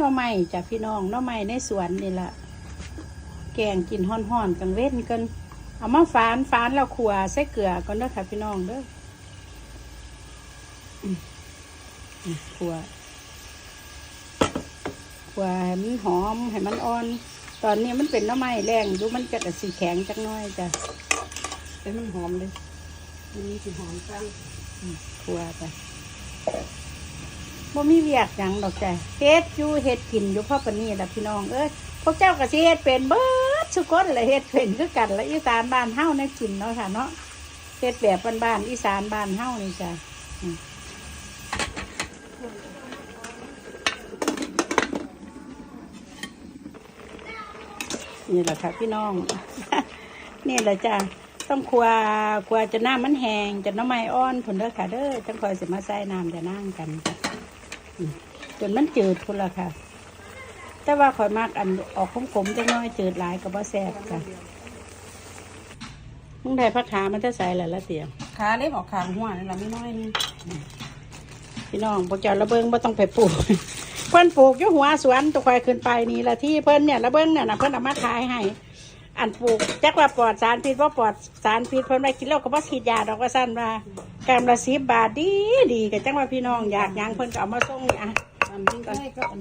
หน่อไม้จ้ะพี่น้องหน่อไม้ในสวนนี่ละแกงกินห่อนๆกังเว้นกันเอามาฝานฝานแล้วขัวใส่เกลือก่อนเด้อค่ะพี่น้องเด้ออืมอืมขัวขัวให้มันหอมให้มันอ่อน ตอนนี้มันเป็นหน้ำไม้แรงอยู่มันจะกระสีแข็งจักหน้อยจ้ะแต่มันหอมเลยอันนี้สิหอมจังครัวไป บ่มีเวียกหยังดอกจ้ะเฮ็ดอยู่เฮ็ดกินอยู่พ่อปนนี้ล่ะพี่น้องเอ้ยพวกเจ้าก็สิเฮ็ดเป็นเบิดสุกคนลยเฮ็ดเป็นคือกันละอีสานบ้านเฮาในกินเนาะค่ะเนาะเฮ็ดแบบบ้านๆอีสานบ้านเฮานี่จ้ะอืมนี่แหละค่ะพี่น้อง นี่แหละจ้ะต้องครัวครัวจะน้ำมันแห้งจะน้ำไม้อ่อนผลเด้อค่ะเด้อจังคอยสิมาใส่น้ำจะนั่งกันค่ะ จนมันจืดพุ่นละค่ะ แต่ว่าคอยมากอันออกขมๆจังน้อยจืดหลายกับว่าแซ่บค่ะมึงได้พักขามันจะใส่แหละละเตียขาเล็บออกขางหัวนี่ละไม่น้อยนึงพี่น้องพวกเจ้าระเบิงบ่ต้องไปปลูกเพิ่นปลูกอยู่หัวสวนตัวควายขึ้นไปนี่ละที่เพิ่นเนี่ยระเบิงเนี่ยนะเพิ่นเอามาขายให้ อันปลูกจักว่าปลอดสารพิษว่าปลอดสารพิษเพิ่นไปกินแล้วก็บ่ฉีดยาดอกว่าสั้นว่า กำละสิบบาทดีดีก็จังว่าพี่น้องอยากหยังเพิ่นก็เอามาส่งนี่อะทำจริงก็ให้ก็อัน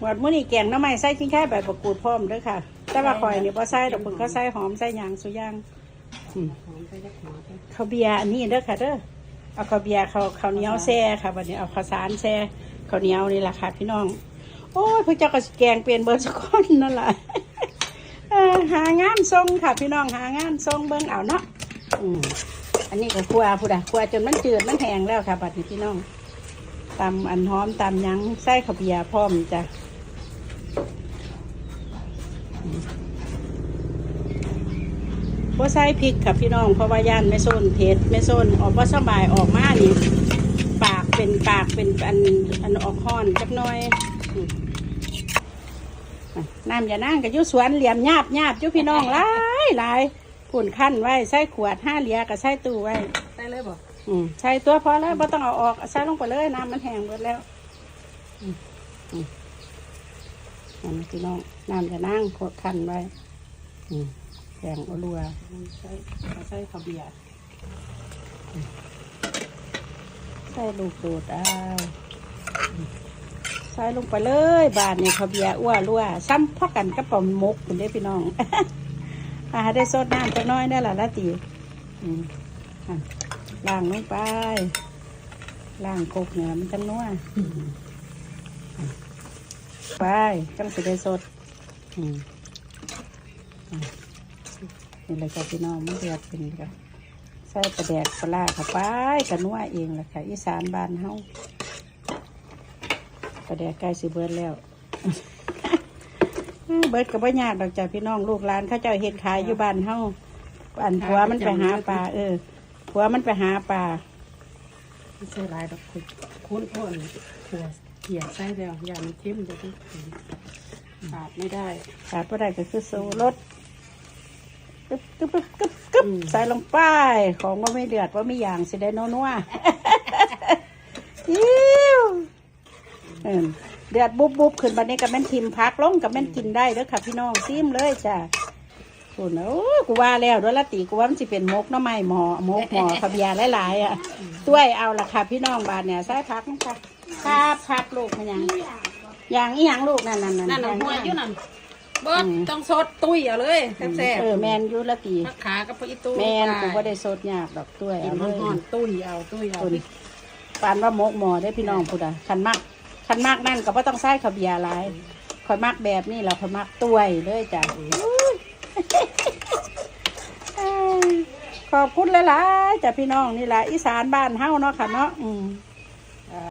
หมดมื้อนี้แกงหน้ำไม้ใส่กิ้งแค่ใบประกูดพร้อมเด้อค่ะ แต่ว่าข่อยนี่บ่ใส่ดอกเพิ่นก็ใส่หอมใส่หยังสุอย่างอืมหอมไปจักหอมไปข้าวเบียร์อันนี้เด้อค่ะเด้อเอาข้าวเบียร์ข้าวข้าวเหนียวแซ่ค่ะวันนี้เอาข้าวสารแซ่ข้าวเหนียวนี่แหละค่ะ พี่น้อง โอ้ยพระเจ้าก็สิแกงเปลี่ยนเบอร์สักคนนั่นแหละ เออหางานทรงค่ะพี่น้องหางานทรงเบิ่งเอาเนาะอืม อันนี้ก็ครัวผู้ใดครัวจนมันจืดมันแห้งแล้วค่ะบัดนี้พี่น้องตำอันหอมตำยังใส่ข้าวเบียพร้อมจ้ะบ่ใส่พริกค่ะพี่น้องเพราะว่าย่านไม่ส้นเผ็ดไม่ส้นออกว่าสบายออกมานี่ปากเป็นปากเป็นอันอันออกห้อนจักหน้อยน้ำอย่านั่งกับยุสวนเหลี่ยมหยาบหยาบยุพี่น้องหลายหลาย ผุ่นขั้นไว้ใส่ขวดห้าเหลียกับใส่ตู้ไว้ได้เลยบ่อืมใส่ตัวพอแล้วไม่ต้องเอาออกใส่ลงไปเลยน้ำมันแห้งหมดแล้วอืมอืมอันนี้พี่น้องน้ำอย่านั่งขวดขั้นไว้อืมแข็งเอารัวใส่ใส่ข้าวเบียร์ใส่ลูกโดดเอาใส่ลงไปเลย บาทนี่เขาวเบียร์อ้วรั่วซ้ำพ่อกันกับปอมมกคุณได้อพี่น้อง อาได้สดน้ำจะน้อยได้ละละตีอืมอ่างลงไปล้างกบเนี่ยมันจังนัวไปจังสิได้สดอืมอะนี่เลยจ้ะพี่น้องมันเดือดเป็นกันใส่ปลาแดกปลาร้าเข้าไปกระนัวเองแหละค่ะอีสานบ้านเฮาปลาแดกใกล้สิเบิดแล้ว เบิดกับว่ายากดอกจ้ะพี่น้องลูกหลานเขาเจ้าเห็ดขายอยู่บ้านเฮาอันผัวมันไปหาปลาเออผัวมันไปหาปลาไม่ใส่หลายดอกคุณคุณพ่นถั่วเกี่ยใส่แล้วอย่ามันเข้มจะต้องขาดไม่ได้ขาดบ่ได้ก็คือโซรสกึบกึบกึบกึบกึบอืมใส่ลงไปของว่าไม่เดือดว่าไม่อย่างสิได้นัวๆอิ้วเออ เดือดบุบบุบขึ้นบันนี้กับแม่นทิมพักลงกับแม่นกินได้เด้อค่ะ พี่น้องซิมเลยจ้ะคุณโอ้ยกูว่าแล้วด้วยละตีกูว่ามันสิเป็นมกหน้ำไม้หมอมกหมอขบยาหลายๆอะด้วยเอาละค่ะพี่น้องบาทเนี่ยใส่พักนะคะครับพักลูกมันยังอย่างอีหยังลูกนั่นนั่นนั่นน่ะหัวอยู่นั่นบ่อืมต้องสดตุ้ยเอาเลยแซ่บเออแมนอยุละตีๆผักขากับปลาอีตู้แมนกูก็ได้สดยากดอกด้วยกินเอาเลร้อยนๆตุ้ยเอาตุ้ยเอาคนปานว่ามกหมอได้อพี่น้องพูดอะคันมาก คันมากนั่นก็บ่ต้องใส่ขาวเบียร์หลายคอยมักแบบนี้เราคอยมักต้วยเลยจ้ะขอบคุณหลายๆจ้ะพี่น้องนี่แหละอีสานบ้านเฮ้าเนาะค่ะเนาะอืม